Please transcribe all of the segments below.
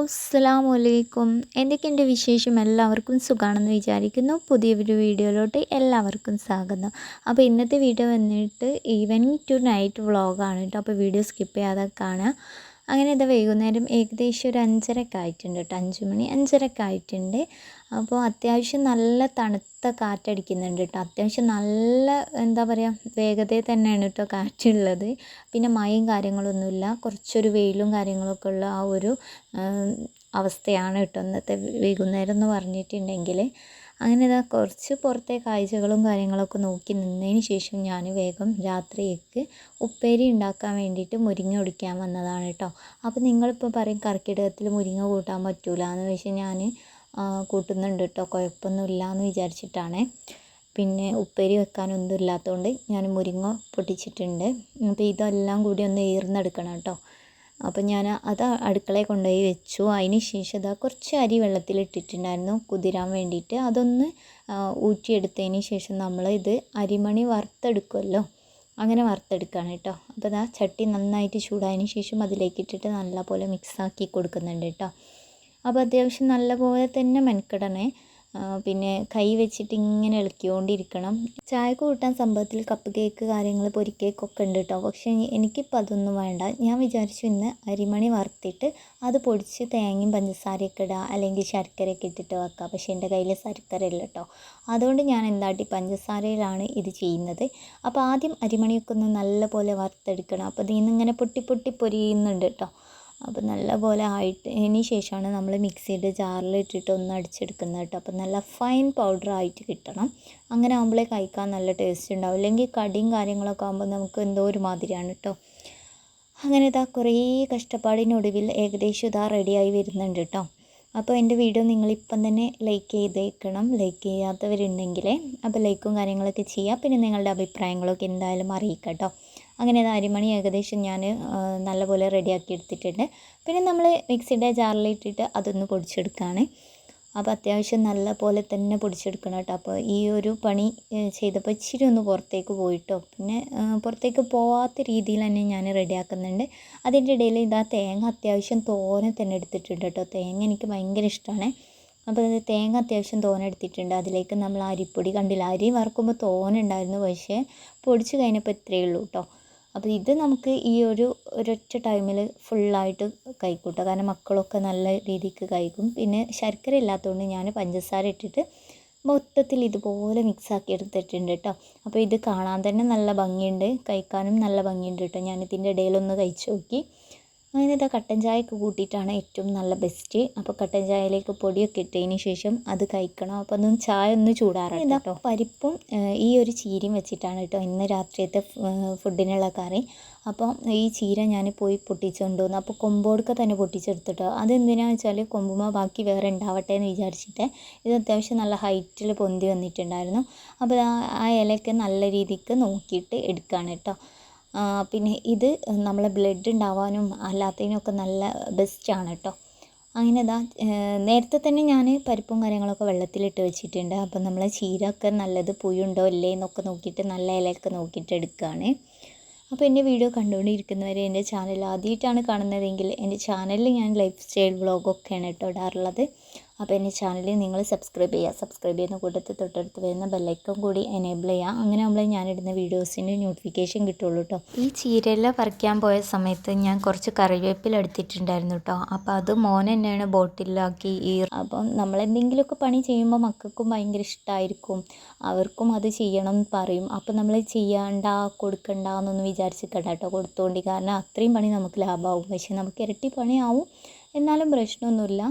അസ്സലാമു വലൈക്കും എന്തൊക്കെയുണ്ട് വിശേഷം? എല്ലാവർക്കും സുഖമാണെന്ന് വിചാരിക്കുന്നു. പുതിയൊരു വീഡിയോയിലോട്ട് എല്ലാവർക്കും സ്വാഗതം. അപ്പോൾ ഇന്നത്തെ വീഡിയോ വന്നിട്ട് ഈവനിങ് ടു നൈറ്റ് വ്ളോഗാണ് കേട്ടോ. അപ്പോൾ വീഡിയോ സ്കിപ്പ് ചെയ്യാതെ കാണുക. അങ്ങനെ ഇത് വൈകുന്നേരം ഏകദേശം ഒരു അഞ്ചരക്ക് ആയിട്ടുണ്ട് കേട്ടോ. അഞ്ച് മണി അഞ്ചരക്ക് ആയിട്ടുണ്ട്. അപ്പോൾ അത്യാവശ്യം നല്ല തണുത്ത കാറ്റടിക്കുന്നുണ്ട് കേട്ടോ. അത്യാവശ്യം നല്ല എന്താ പറയുക വേഗതയിൽ തന്നെയാണ് കേട്ടോ കാറ്റുള്ളത്. പിന്നെ മഴയും കാര്യങ്ങളൊന്നുമില്ല. കുറച്ചൊരു വെയിലും കാര്യങ്ങളൊക്കെ ഉള്ള ആ ഒരു അവസ്ഥയാണ് കേട്ടോ ഇന്നത്തെ വൈകുന്നേരം എന്ന് പറഞ്ഞിട്ടുണ്ടെങ്കിൽ. അങ്ങനെ ഇതാ കുറച്ച് പുറത്തെ കാഴ്ചകളും കാര്യങ്ങളൊക്കെ നോക്കി നിന്നതിന് ശേഷം ഞാൻ വേഗം രാത്രിയേക്ക് ഉപ്പേരി ഉണ്ടാക്കാൻ വേണ്ടിയിട്ട് മുരിങ്ങ ഒടിക്കാൻ വന്നതാണ് കേട്ടോ. അപ്പോൾ നിങ്ങളിപ്പോൾ പറയും കർക്കിടകത്തിൽ മുരിങ്ങ കൂട്ടാൻ പറ്റൂല എന്ന് വെച്ചാൽ ഞാൻ കൂട്ടുന്നുണ്ട് കേട്ടോ. കുഴപ്പമൊന്നുമില്ല എന്ന് വിചാരിച്ചിട്ടാണ്. പിന്നെ ഉപ്പേരി വെക്കാനൊന്നും ഇല്ലാത്തതുകൊണ്ട് ഞാൻ മുരിങ്ങ പൊട്ടിച്ചിട്ടുണ്ട്. അപ്പോൾ ഇതെല്ലാം കൂടി ഒന്ന് ഈർന്നെടുക്കണം കേട്ടോ. അപ്പം ഞാൻ അത് അടുക്കളയിൽ കൊണ്ടുപോയി വെച്ചു. അതിന് ശേഷം ദാ കുറച്ച് അരി വെള്ളത്തിലിട്ടിട്ടുണ്ടായിരുന്നു കുതിരാൻ വേണ്ടിയിട്ട്. അതൊന്ന് ഊറ്റിയെടുത്തതിന് ശേഷം നമ്മൾ ഇത് അരിമണി വറുത്തെടുക്കുമല്ലോ അങ്ങനെ വറുത്തെടുക്കുകയാണ് കേട്ടോ. അപ്പോൾ ആ ചട്ടി നന്നായിട്ട് ചൂടായതിന് ശേഷം അതിലേക്ക് ഇട്ടിട്ട് നല്ലപോലെ മിക്സാക്കി കൊടുക്കുന്നുണ്ട് കേട്ടോ. അപ്പോൾ അത്യാവശ്യം നല്ലപോലെ തന്നെ മെനക്കെടണേ. പിന്നെ കൈ വെച്ചിട്ട് ഇങ്ങനെ ഇളക്കിക്കൊണ്ടിരിക്കണം. ചായക്ക് കൂട്ടാൻ സംഭവത്തിൽ കപ്പ് കേക്ക് കാര്യങ്ങൾ പൊരിക്കേക്കൊക്കെ ഉണ്ട് കേട്ടോ പക്ഷേ എനിക്കിപ്പോൾ അതൊന്നും വേണ്ട. ഞാൻ വിചാരിച്ചു ഇന്ന് അരിമണി വറുത്തിട്ട് അത് പൊടിച്ച് തേങ്ങയും പഞ്ചസാരയൊക്കെ ഇടുക അല്ലെങ്കിൽ ശർക്കരയൊക്കെ ഇട്ടിട്ട് വെക്കുക പക്ഷേ എന്റെ കയ്യിൽ ശർക്കര ഇല്ല കേട്ടോ അതുകൊണ്ട് ഞാൻ എന്താട്ടി പഞ്ചസാരയിലാണ് ഇത് ചെയ്യുന്നത്. അപ്പോൾ ആദ്യം അരിമണിയൊക്കെ ഒന്ന് നല്ലപോലെ വറുത്തെടുക്കണം. അപ്പോൾ ഇതിൽ നിന്ന് ഇങ്ങനെ പൊട്ടി പൊട്ടി പൊരിയുന്നുണ്ട് കേട്ടോ അപ്പോൾ നല്ല പോലെ ആയിട്ടതിന് ശേഷമാണ് നമ്മൾ മിക്സിയുടെ ജാറിൽ ഇട്ടിട്ട് ഒന്ന് അടിച്ചെടുക്കുന്നത് കേട്ടോ. അപ്പം നല്ല ഫൈൻ പൗഡർ ആയിട്ട് കിട്ടണം. അങ്ങനെ ആകുമ്പോഴേ കഴിക്കാൻ നല്ല ടേസ്റ്റ് ഉണ്ടാവും. അല്ലെങ്കിൽ കടിയും കാര്യങ്ങളൊക്കെ ആകുമ്പോൾ നമുക്ക് എന്തോ ഒരു മാതിരിയാണ് കേട്ടോ. അങ്ങനെ ഇതാ കുറേ കഷ്ടപ്പാടിനൊടുവിൽ ഏകദേശം ഇതാ റെഡിയായി വരുന്നുണ്ട് കേട്ടോ. അപ്പോൾ എന്റെ വീഡിയോ നിങ്ങളിപ്പം തന്നെ ലൈക്ക് ചെയ്തേക്കണം. ലൈക്ക് ചെയ്യാത്തവരുണ്ടെങ്കിൽ അപ്പോൾ ലൈക്കും കാര്യങ്ങളൊക്കെ ചെയ്യുക പിന്നെ നിങ്ങളുടെ അഭിപ്രായങ്ങളൊക്കെ എന്തായാലും അറിയിക്കാം കേട്ടോ. അങ്ങനെ അത് അരിമണി ഏകദേശം ഞാൻ നല്ലപോലെ റെഡിയാക്കി എടുത്തിട്ടുണ്ട്. പിന്നെ നമ്മൾ മിക്സിയുടെ ജാറിലിട്ടിട്ട് അതൊന്ന് പൊടിച്ചെടുക്കുകയാണ് അപ്പോൾ അത്യാവശ്യം നല്ല പോലെ തന്നെ പൊടിച്ചെടുക്കണം കേട്ടോ. അപ്പോൾ ഈ ഒരു പണി ചെയ്തപ്പോൾ ഇച്ചിരി ഒന്ന് പുറത്തേക്ക് പോയിട്ടോ. പിന്നെ പുറത്തേക്ക് പോവാത്ത രീതിയിൽ തന്നെ ഞാൻ റെഡിയാക്കുന്നുണ്ട്. അതിന്റെ ഇടയിൽ ഇതാ തേങ്ങ അത്യാവശ്യം തോനെ തന്നെ എടുത്തിട്ടുണ്ട് കേട്ടോ. തേങ്ങ എനിക്ക് ഭയങ്കര ഇഷ്ടമാണ് അപ്പോൾ അത് തേങ്ങ അത്യാവശ്യം തോന എടുത്തിട്ടുണ്ട്. അതിലേക്ക് നമ്മൾ അരിപ്പൊടി കണ്ടില്ല? അരി വറുക്കുമ്പോൾ തോന ഉണ്ടായിരുന്നു. പക്ഷേ പൊടിച്ച് കഴിഞ്ഞപ്പോൾ ഇത്രയേ ഉള്ളൂ കേട്ടോ. അപ്പോൾ ഇത് നമുക്ക് ഈ ഒരു ഒരൊറ്റ ടൈമിൽ ഫുള്ളായിട്ട് കഴിക്കൂട്ടോ കാരണം മക്കളൊക്കെ നല്ല രീതിക്ക് കഴിക്കും പിന്നെ ശർക്കര ഇല്ലാത്തതുകൊണ്ട് ഞാൻ പഞ്ചസാര ഇട്ടിട്ട് മൊത്തത്തിൽ ഇതുപോലെ മിക്സാക്കി എടുത്തിട്ടുണ്ട് കേട്ടോ. അപ്പോൾ ഇത് കാണാൻ തന്നെ നല്ല ഭംഗിയുണ്ട്. കഴിക്കാനും നല്ല ഭംഗിയുണ്ട് കേട്ടോ. ഞാനിതിന്റെ ഇടയിലൊന്ന് കഴിച്ചു നോക്കി. അങ്ങനെ ഇതാ കട്ടൻ ചായയൊക്കെ കൂട്ടിയിട്ടാണ് ഏറ്റവും നല്ല ബെസ്റ്റ് അപ്പോൾ കട്ടൻ ചായയിലേക്ക് പൊടിയൊക്കെ ഇട്ടതിന് ശേഷം അത് കഴിക്കണം. അപ്പോൾ ഒന്നും ചായ ഒന്ന് ചൂടാറാണ് കേട്ടോ പരിപ്പും ഈ ഒരു ചീരയും വെച്ചിട്ടാണ് കേട്ടോ ഇന്ന് രാത്രിയത്തെ ഫുഡിനുള്ള കറി. അപ്പോൾ ഈ ചീര ഞാൻ പോയി പൊട്ടിച്ചുകൊണ്ട് വന്നു അപ്പോൾ കൊമ്പോടൊക്കെ തന്നെ പൊട്ടിച്ചെടുത്തിട്ടോ അതെന്തിനാണെന്ന് വെച്ചാൽ കൊമ്പുമ ബാക്കി വേറെ ഉണ്ടാവട്ടെ എന്ന് വിചാരിച്ചിട്ട് ഇത് അത്യാവശ്യം നല്ല ഹൈറ്റിൽ പൊന്തി വന്നിട്ടുണ്ടായിരുന്നു. അപ്പോൾ ആ ഇലയൊക്കെ നല്ല രീതിക്ക് നോക്കിയിട്ട് എടുക്കുകയാണ് കേട്ടോ പിന്നെ ഇത് നമ്മളെ ബ്ലഡ് ഉണ്ടാവാനും അല്ലാത്തതിനൊക്കെ നല്ല ബെസ്റ്റാണ് കേട്ടോ അങ്ങനെ ഇതാ നേരത്തെ തന്നെ ഞാൻ പരിപ്പും കാര്യങ്ങളൊക്കെ വെള്ളത്തിലിട്ട് വെച്ചിട്ടുണ്ട്. അപ്പം നമ്മൾ ചീര ഒക്കെ നല്ലത് പുഴുണ്ടോ ഇല്ലേ എന്നൊക്കെ നോക്കിയിട്ട് നല്ല ഇലയൊക്കെ നോക്കിയിട്ട് എടുക്കുകയാണ് അപ്പോൾ എന്റെ വീഡിയോ കണ്ടുകൊണ്ടിരിക്കുന്നവരെ എന്റെ ചാനൽ ആദ്യമായിട്ടാണ് കാണുന്നതെങ്കിൽ എന്റെ ചാനലിൽ ഞാൻ ലൈഫ് സ്റ്റൈൽ വ്ളോഗൊക്കെയാണ് കേട്ടോ ഇടാറുള്ളത്. അപ്പോൾ എന്റെ ചാനലിൽ നിങ്ങൾ സബ്സ്ക്രൈബ് ചെയ്യുക. സബ്സ്ക്രൈബ് ചെയ്യുന്ന കൂട്ടത്തിൽ തൊട്ടടുത്ത് വരുന്ന ബെല്ലൈക്കൺ കൂടി എനേബിൾ ചെയ്യുക. അങ്ങനെ നമ്മൾ ഞാനിടുന്ന വീഡിയോസിന്റെ നോട്ടിഫിക്കേഷൻ കിട്ടുള്ളൂ കേട്ടോ ഈ ചീരയില പറിക്കാൻ പോയ സമയത്ത് ഞാൻ കുറച്ച് കറിവേപ്പില എടുത്തിട്ടുണ്ടായിരുന്നു കേട്ടോ അപ്പോൾ അത് മോൻ തന്നെയാണ് ബോട്ടിലാക്കി ഈ അപ്പം നമ്മളെന്തെങ്കിലുമൊക്കെ പണി ചെയ്യുമ്പോൾ മക്കൾക്കും ഭയങ്കര ഇഷ്ടമായിരിക്കും അവർക്കും അത് ചെയ്യണം എന്ന് പറയും. അപ്പോൾ നമ്മൾ ചെയ്യണ്ട കൊടുക്കണ്ട എന്നൊന്നും വിചാരിച്ചിക്കണ്ട കേട്ടോ കൊടുത്തോണ്ടി കാരണം അത്രയും പണി നമുക്ക് ലാഭമാവും പക്ഷേ നമുക്ക് ഇരട്ടി പണിയാവും. എന്നാലും പ്രശ്നമൊന്നുമില്ല.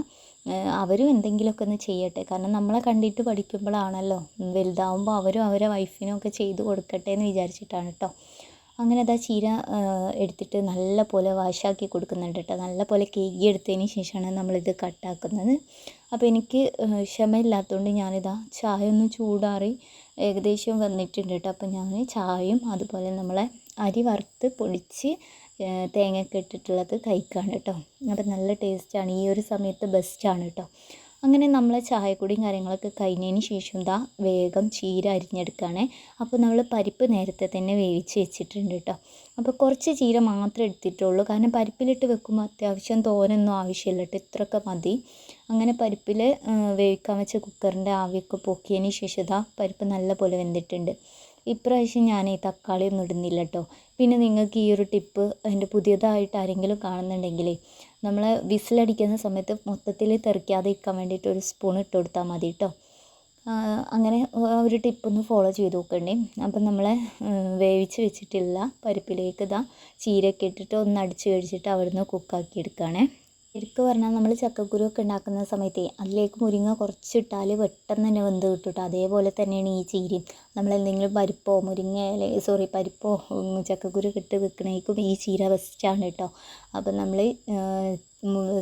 അവരും എന്തെങ്കിലുമൊക്കെ ഒന്ന് ചെയ്യട്ടെ. കാരണം നമ്മളെ കണ്ടിട്ട് പഠിക്കുമ്പോഴാണല്ലോ വലുതാവുമ്പോൾ അവരും അവരെ വൈഫിനും ഒക്കെ ചെയ്ത് കൊടുക്കട്ടെ എന്ന് വിചാരിച്ചിട്ടാണ് കേട്ടോ അങ്ങനെ അതാ ചീര എടുത്തിട്ട് നല്ല പോലെ വാഷാക്കി കൊടുക്കുന്നുണ്ട് കേട്ടോ നല്ല പോലെ കേകി എടുത്തതിന് ശേഷമാണ് നമ്മളിത് കട്ടാക്കുന്നത് അപ്പോൾ എനിക്ക് ക്ഷമയില്ലാത്തതുകൊണ്ട് ഞാനിതാ ചായ ഒന്ന് ചൂടാറി ഏകദേശം വന്നിട്ടുണ്ട് കേട്ടോ അപ്പോൾ ഞാൻ ചായയും അതുപോലെ നമ്മളെ അരി വറുത്ത് പൊടിച്ച് തേങ്ങയൊക്കെ ഇട്ടിട്ടുള്ളത് കഴിക്കുകയാണ് കേട്ടോ. അപ്പം നല്ല ടേസ്റ്റാണ്. ഈ ഒരു സമയത്ത് ബെസ്റ്റാണ് കേട്ടോ. അങ്ങനെ നമ്മൾ ചായക്കുടിയും കാര്യങ്ങളൊക്കെ കഴിഞ്ഞതിന് ശേഷം ദാ വേഗം ചീര അരിഞ്ഞെടുക്കുകയാണ് അപ്പോൾ നമ്മൾ പരിപ്പ് നേരത്തെ തന്നെ വേവിച്ച് വെച്ചിട്ടുണ്ട് കേട്ടോ. അപ്പോൾ കുറച്ച് ചീര മാത്രമേ എടുത്തിട്ടുള്ളൂ. കാരണം പരിപ്പിലിട്ട് വെക്കുമ്പോൾ അത്യാവശ്യം തോനൊന്നും ആവശ്യമില്ല കേട്ടോ. ഇത്രയൊക്കെ മതി. അങ്ങനെ പരിപ്പിൽ വേവിക്കാൻ വെച്ച കുക്കറിന്റെ ആവിയൊക്കെ പൊക്കിയതിന് ശേഷം ദാ പരിപ്പ് നല്ല പോലെ വെന്തിട്ടുണ്ട്. ഇപ്രാവശ്യം ഞാൻ ഈ തക്കാളി ഒന്നും ഇടുന്നില്ല കേട്ടോ പിന്നെ നിങ്ങൾക്ക് ഈ ഒരു ടിപ്പ് അതിന്റെ പുതിയതായിട്ട് ആരെങ്കിലും കാണുന്നുണ്ടെങ്കിലേ നമ്മൾ വിസിലടിക്കുന്ന സമയത്ത് മൊത്തത്തിൽ തെറിക്കാതെ ഇരിക്കാൻ വേണ്ടിയിട്ട് ഒരു സ്പൂൺ ഇട്ട് കൊടുത്താൽ മതി കേട്ടോ അങ്ങനെ ഒരു ടിപ്പൊന്ന് ഫോളോ ചെയ്ത് നോക്കണ്ടേ. അപ്പം നമ്മൾ വേവിച്ച് വെച്ചിട്ടുള്ള പരിപ്പിലേക്ക് ഇതാ ചീരയൊക്കെ ഇട്ടിട്ട് ഒന്ന് അടിച്ച് കഴിച്ചിട്ട് അവിടുന്ന് കുക്കാക്കി എടുക്കുകയാണേ ശരിക്കും പറഞ്ഞാൽ നമ്മൾ ചക്കക്കുരു ഒക്കെ ഉണ്ടാക്കുന്ന സമയത്ത് അതിലേക്ക് മുരിങ്ങ കുറച്ചിട്ടാൽ പെട്ടെന്ന് തന്നെ വെന്ത് കിട്ടും കേട്ടോ അതേപോലെ തന്നെയാണ് ഈ ചീരയും. നമ്മൾ എന്തെങ്കിലും പരിപ്പോ മുരിങ്ങ സോറി പരിപ്പോ ചക്കക്കുരു ഇട്ട് വെക്കണേക്കും ഈ ചീര ബെസ്റ്റാണ് കേട്ടോ അപ്പം നമ്മൾ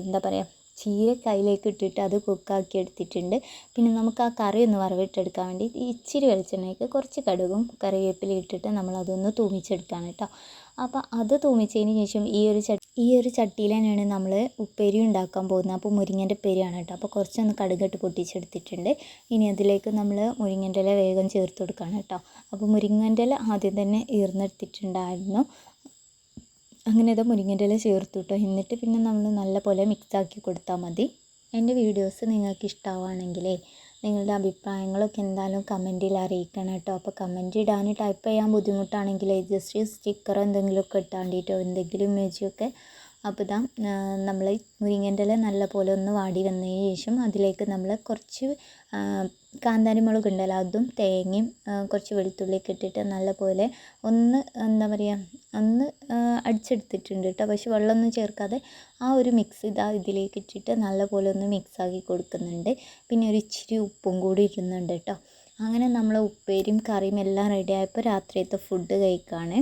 എന്താ പറയുക ചീര കയ്യിലേക്ക് ഇട്ടിട്ട് അത് കുക്കാക്കി എടുത്തിട്ടുണ്ട്. പിന്നെ നമുക്ക് ആ കറി ഒന്ന് വറവിട്ടെടുക്കാൻ വേണ്ടി ഇച്ചിരി വെളിച്ചെണ്ണയ്ക്ക് കുറച്ച് കടുകും കറിവേപ്പിലയും ഇട്ടിട്ട് നമ്മൾ അതൊന്ന് തൂമിച്ചെടുക്കുകയാണ് കേട്ടോ അപ്പോൾ അത് തൂമിച്ചതിന് ശേഷം ഈ ഒരു ചട്ടി ഈ ഒരു ചട്ടിയിൽ തന്നെയാണ് നമ്മൾ ഉപ്പേരി ഉണ്ടാക്കാൻ പോകുന്നത്. അപ്പോൾ മുരിങ്ങന്റെ ഉപ്പേരിയാണ് കേട്ടോ അപ്പോൾ കുറച്ചൊന്ന് കടുകിട്ട് പൊട്ടിച്ചെടുത്തിട്ടുണ്ട്. ഇനി അതിലേക്ക് നമ്മൾ മുരിങ്ങന്റെ ഇല വേഗം ചേർത്ത് കൊടുക്കുകയാണ് കേട്ടോ അപ്പോൾ മുരിങ്ങന്റെ ഇല ആദ്യം തന്നെ ഈർന്നെടുത്തിട്ടുണ്ടായിരുന്നു. അങ്ങനെ അത് മുരിങ്ങന്റെ ഇല ചേർത്തു എന്നിട്ട് പിന്നെ നമ്മൾ നല്ലപോലെ മിക്സാക്കി കൊടുത്താൽ മതി. എന്റെ വീഡിയോസ് നിങ്ങൾക്ക് ഇഷ്ടമാവുകയാണെങ്കിലേ നിങ്ങളുടെ അഭിപ്രായങ്ങളൊക്കെ എന്തായാലും കമന്റിൽ അറിയിക്കണം കേട്ടോ. അപ്പോൾ കമന്റ് ഇടാൻ ടൈപ്പ് ചെയ്യാൻ ബുദ്ധിമുട്ടാണെങ്കിൽ ജസ്റ്റ് സ്റ്റിക്കറോ എന്തെങ്കിലുമൊക്കെ ഇട്ടാണ്ടിട്ടോ എന്തെങ്കിലും ഇമേജിയൊക്കെ അപ്പോൾ ഇതാ നമ്മൾ മുരിങ്ങന്റെ ഇല നല്ലപോലെ ഒന്ന് വാടി വന്നതിന് ശേഷം അതിലേക്ക് നമ്മൾ കുറച്ച് കാന്താരി മുളക് ഉണ്ടല്ലോ അതും തേങ്ങയും കുറച്ച് വെളുത്തുള്ളിയൊക്കെ ഇട്ടിട്ട് നല്ലപോലെ ഒന്ന് എന്താ പറയുക ഒന്ന് അടിച്ചെടുത്തിട്ടുണ്ട് കേട്ടോ പക്ഷെ വെള്ളമൊന്നും ചേർക്കാതെ ആ ഒരു മിക്സ് ഇതാ ഇതിലേക്ക് ഇട്ടിട്ട് നല്ലപോലെ ഒന്ന് മിക്സ് ആക്കി കൊടുക്കുന്നുണ്ട്. പിന്നെ ഒരു ഇച്ചിരി ഉപ്പും കൂടി ഇടുന്നുണ്ട് കേട്ടോ അങ്ങനെ നമ്മൾ ഉപ്പേരിയും കറിയും എല്ലാം റെഡി ആയപ്പോൾ രാത്രിയത്തെ ഫുഡ് കഴിക്കുകയാണ്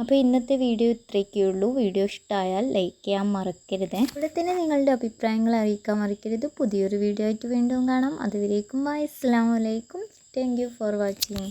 അപ്പോൾ ഇന്നത്തെ വീഡിയോ ഇത്രയൊക്കെ ഉള്ളൂ. വീഡിയോ ഇഷ്ടമായാൽ ലൈക്ക് ചെയ്യാൻ മറക്കരുത്. ഇവിടെ തന്നെ നിങ്ങളുടെ അഭിപ്രായങ്ങൾ അറിയിക്കാൻ മറക്കരുത്. പുതിയൊരു വീഡിയോ ആയിട്ട് വീണ്ടും കാണാം. അതുവരേക്കും ബൈ അസ്സാം വലൈക്കും താങ്ക് യു ഫോർ വാച്ചിങ്